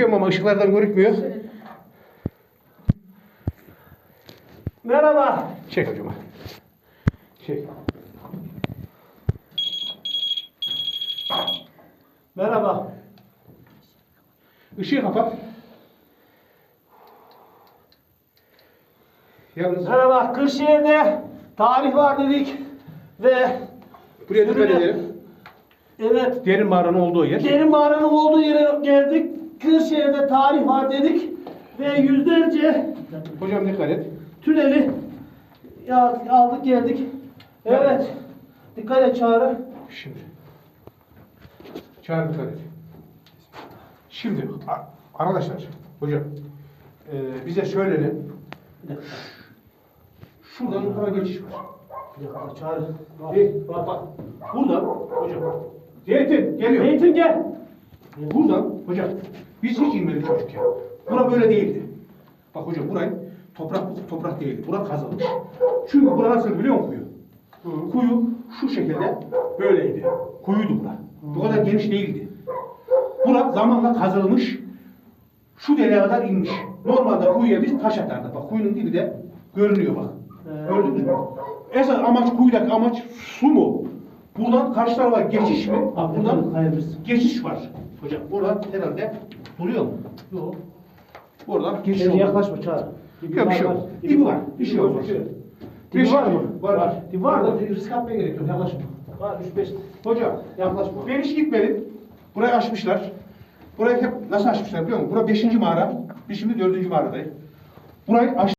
Çekiyorum ama ışıklardan görükmüyor. Merhaba. Çek hocam. Çek. Merhaba. Işığı kapat. Yalnız Merhaba. Kırşehir'de tarih var dedik ve buraya dikkat edelim. evet Derin mağaranın olduğu yer. derin mağaranın olduğu yere geldik. Kırşehir'de tarih var dedik ve yüzlerce Hocam dikkat et. tüneli ya- aldık geldik. Evet. Dikkat et Çağrı. Şimdi. Çağır dikkat et. Şimdi a- arkadaşlar, hocam e, bize söylenin. Şuradan yukarı geçiş var. Bir dakika Çağrı. Bak, bak bak. Buradan hocam. Zeytin geliyor. Zeytin gel. Buradan hocam biz hiç inmedik çocuk ya. Bura böyle değildi. Bak hocam burayı toprak toprak değildi. Bura kazılmış. Çünkü bura nasıl biliyor musun kuyu? Kuyu şu şekilde böyleydi. Kuyuydu bura. Bu kadar geniş değildi. Bura zamanla kazılmış. Şu deliğe kadar inmiş. Normalde kuyuya biz taş atardık. Bak kuyunun dibi de görünüyor bak. Gördünüz mü? Esas amaç kuyudaki amaç su mu? Buradan karşı tarafa geçiş mi? Bak buradan geçiş var. Hocam buradan herhalde duruyor mu? Yok. Buradan geçiş oldu. yaklaşma Çağrı. Yok bir şey yok. İpi var. Bir şey olmaz. Dibi Beş- var mı? Var var. Dibi var mı? Risk atmaya gerek yok. Yaklaşma. Var 3-5. Hocam Yaklaşma. ben hiç gitmedim. Burayı açmışlar. Burayı hep nasıl açmışlar biliyor musun? Bura beşinci mağara. Biz şimdi dördüncü mağaradayız. Burayı aç